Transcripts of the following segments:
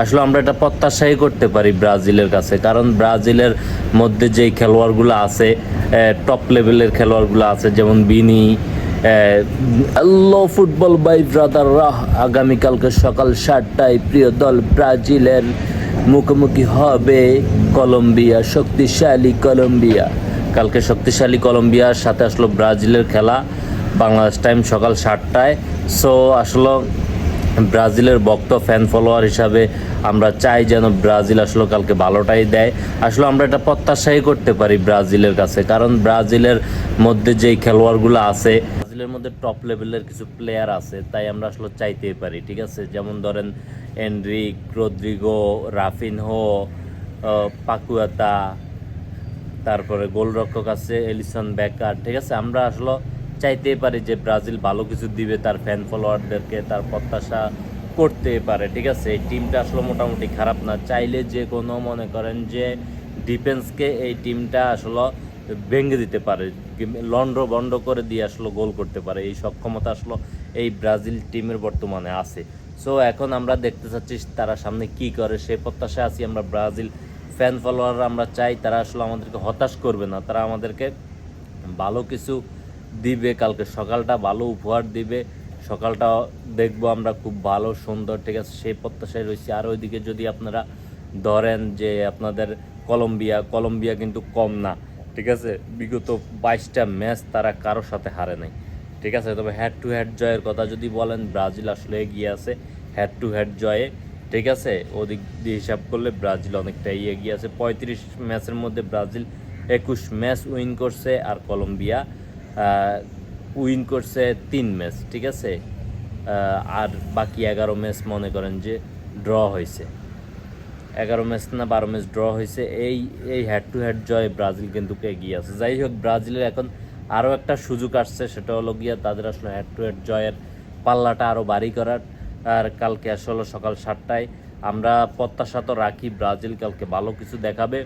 আসলে আমরা এটা প্রত্যাশাই করতে পারি ব্রাজিলের কাছে, কারণ ব্রাজিলের মধ্যে যেই খেলোয়াড়গুলো আছে টপ লেভেলের খেলোয়াড়গুলো আছে, যেমন বিনি লো ফুটবল বাই ব্রাদার রাহ আগামীকালকে সকাল সাতটায় প্রিয় দল ব্রাজিলের মুখোমুখি হবে কলম্বিয়া, শক্তিশালী কলম্বিয়া। কালকে শক্তিশালী কলম্বিয়ার সাথে আসলো ব্রাজিলের খেলা, বাংলাদেশ টাইম সকাল সাতটায়। সো আসলে ব্রাজিলের ভক্ত ফ্যান ফলোয়ার হিসাবে আমরা চাই যেন ব্রাজিল আসলে কালকে ভালোটাই দেয়। আসলে আমরা এটা প্রত্যাশাই করতে পারি ব্রাজিলের কাছে, কারণ ব্রাজিলের মধ্যে যেই খেলোয়াড়গুলো আছে, ব্রাজিলের মধ্যে টপ লেভেলের কিছু প্লেয়ার আছে, তাই আমরা আসলে চাইতেই পারি, ঠিক আছে? যেমন ধরেন এনরিক রদ্রিগো রাফিনহো পাকুয়াতা তারপরে গোলরক্ষক আছে এলিসন বেকার ঠিক আছে? আমরা আসলে চাইতেই পারে যে ব্রাজিল ভালো কিছু দিবে তার ফ্যান ফলোয়ারদেরকে তার প্রত্যাশা করতে পারে, ঠিক আছে? এই টিমটা আসলে মোটামুটি খারাপ না। চাইলে যে কোনো মনে করেন যে ডিফেন্সকে এই টিমটা আসলে ভেঙে দিতে পারে লন্ড বন্ড করে দিয়ে আসলে গোল করতে পারে। এই সক্ষমতা আসলে এই ব্রাজিল টিমের বর্তমানে আছে। সো এখন আমরা দেখতে চাচ্ছি তারা সামনে কি করে। সেই প্রত্যাশা আছি আমরা ব্রাজিল ফ্যান ফলোয়ার আমরা চাই তারা আসলে আমাদেরকে হতাশ করবে না। তারা আমাদেরকে ভালো কিছু দিবে, কালকে সকালটা ভালো উপহার দিবে, সকালটা দেখব আমরা খুব ভালো, সুন্দর, ঠিক আছে? সেই প্রত্যাশায় রয়েছে। আর ওইদিকে যদি আপনারা ধরেন যে আপনাদের কলম্বিয়া কলম্বিয়া কিন্তু কম না, ঠিক আছে? বিগত বাইশটা ম্যাচ তারা কারোর সাথে হারে নাই, ঠিক আছে? তবে হেড টু হেড জয়ের কথা যদি বলেন, ব্রাজিল আসলে এগিয়ে আছে হেড টু হেড জয়ে, ঠিক আছে? ওদিক দিয়ে হিসাব করলে ব্রাজিল অনেকটাই এগিয়ে আছে। পঁয়ত্রিশ ম্যাচের মধ্যে ব্রাজিল একুশ ম্যাচ উইন করছে, আর কলম্বিয়া উইন করছে তিন ম্যাচ, ঠিক আছে? আর বাকি এগারো ম্যাচ মনে করেন যে ড্র হয়েছে। এগারো ম্যাচ না বারো ম্যাচ ড্র হয়েছে। এই এই হেড টু হেড জয় ব্রাজিল কিন্তু এগিয়ে আছে। যাই হোক, ব্রাজিলের এখন আরও একটা সুযোগ আসছে, সেটা হলো গিয়া তাদের আসলে হেড টু হেড জয়ের পাল্লাটা আরও বাড়ি করার। আর কালকে আসলে সকাল সাতটায় আমরা প্রত্যাশা তো রাখি, ব্রাজিল কালকে ভালো কিছু দেখাবে।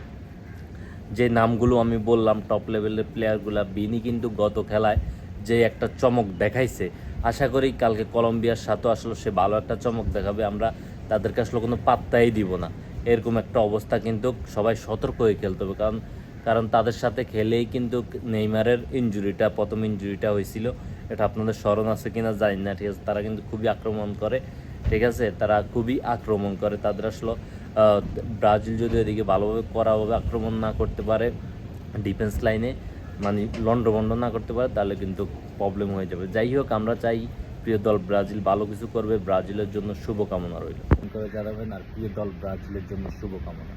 যে নামগুলো আমি বললাম টপ লেভেলের প্লেয়ারগুলো বিনি কিন্তু গত খেলায় যে একটা চমক দেখাইছে। আশা করি কালকে কলম্বিয়ার সাথেও আসলে সে ভালো একটা চমক দেখাবে, আমরা তাদেরকে আসলে কোনো পাত্তাই দিব না। এরকম একটা অবস্থা কিন্তু সবাই সতর্ক হয়ে খেলতে হবে, কারণ কারণ তাদের সাথে খেলেই কিন্তু নেইমারের ইঞ্জুরিটা প্রথম ইঞ্জুরিটা হয়েছিল। এটা আপনাদের স্মরণ আছে কিনা জানি না, ঠিক আছে, তারা কিন্তু খুবই আক্রমণ করে, ঠিক আছে, তারা খুবই আক্রমণ করে। তাদের আসলে ব্রাজিল যদি এদিকে ভালোভাবে করা করাভাবে আক্রমণ না করতে পারে ডিফেন্স লাইনে মানে লন্ডভন্ড না করতে পারে, তাহলে কিন্তু প্রবলেম হয়ে যাবে। যাই হোক, আমরা চাই প্রিয় দল ব্রাজিল ভালো কিছু করবে। ব্রাজিলের জন্য শুভকামনা রইল। করে জানাবেন, আর প্রিয় দল ব্রাজিলের জন্য শুভকামনা।